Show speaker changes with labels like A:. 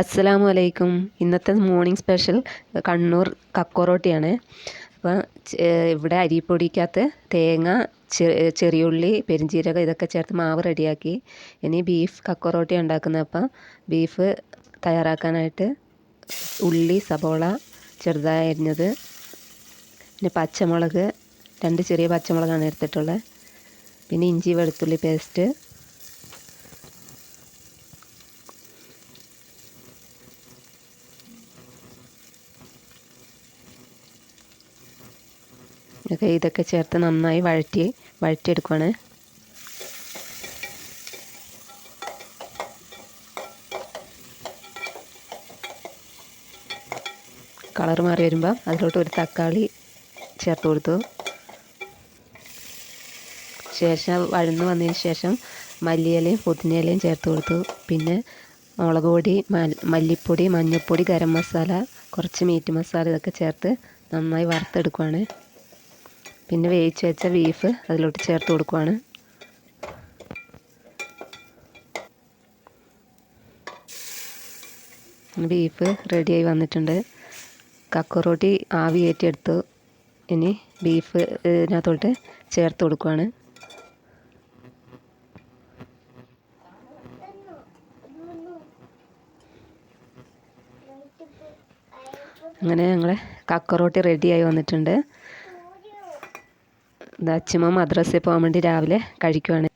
A: അസ്സലാമു അലൈക്കും ഇന്നത്തെ മോർണിംഗ് സ്പെഷ്യൽ കണ്ണൂർ കക്കോറോട്ടിയാണ് അപ്പോൾ ഇവിടെ അരിപ്പൊടിക്കകത്ത് തേങ്ങ ചെറിയുള്ളി പെരിഞ്ചീരകം ഇതൊക്കെ ചേർത്ത് മാവ് റെഡിയാക്കി. ഇനി ബീഫ് കക്കോറോട്ടി ഉണ്ടാക്കുന്ന അപ്പം ബീഫ് തയ്യാറാക്കാനായിട്ട് ഉള്ളി സബോള ചെറുതായി അരിഞ്ഞത്. പിന്നെ പച്ചമുളക് രണ്ട് ചെറിയ പച്ചമുളകാണ് എടുത്തിട്ടുള്ളത്. പിന്നെ ഇഞ്ചി വെളുത്തുള്ളി പേസ്റ്റ് ഒക്കെ ഇതൊക്കെ ചേർത്ത് നന്നായി വഴറ്റി വഴറ്റിയെടുക്കുകയാണ് കളർ മാറി വരുമ്പോൾ അതിലോട്ട് ഒരു തക്കാളി ചേർത്ത് കൊടുത്തു. ശേഷം വഴന്ന് വന്നതിന് ശേഷം മല്ലിയിലയും പുതിനയിലയും ചേർത്ത് കൊടുത്തു. പിന്നെ മുളക് പൊടി മല്ലിപ്പൊടി മഞ്ഞൾപ്പൊടി ഗരം മസാല കുറച്ച് മീറ്റ് മസാല ഇതൊക്കെ ചേർത്ത് നന്നായി വറുത്തെടുക്കുകയാണ് പിന്നെ വേവിച്ച് വെച്ച ബീഫ് അതിലോട്ട് ചേർത്ത് കൊടുക്കുവാണ്. ബീഫ് റെഡിയായി വന്നിട്ടുണ്ട്. കക്കറോട്ടി ആവി ഏറ്റെടുത്തു ഇനി ബീഫ് ഇതിനകത്തോട്ട് ചേർത്ത് കൊടുക്കുവാണ്. അങ്ങനെ ഞങ്ങളെ കക്കറോട്ടി റെഡിയായി വന്നിട്ടുണ്ട്. അച്ഛമ്മ മദ്രസയിൽ പോകാൻ വേണ്ടി രാവിലെ കഴിക്കുവാണ്.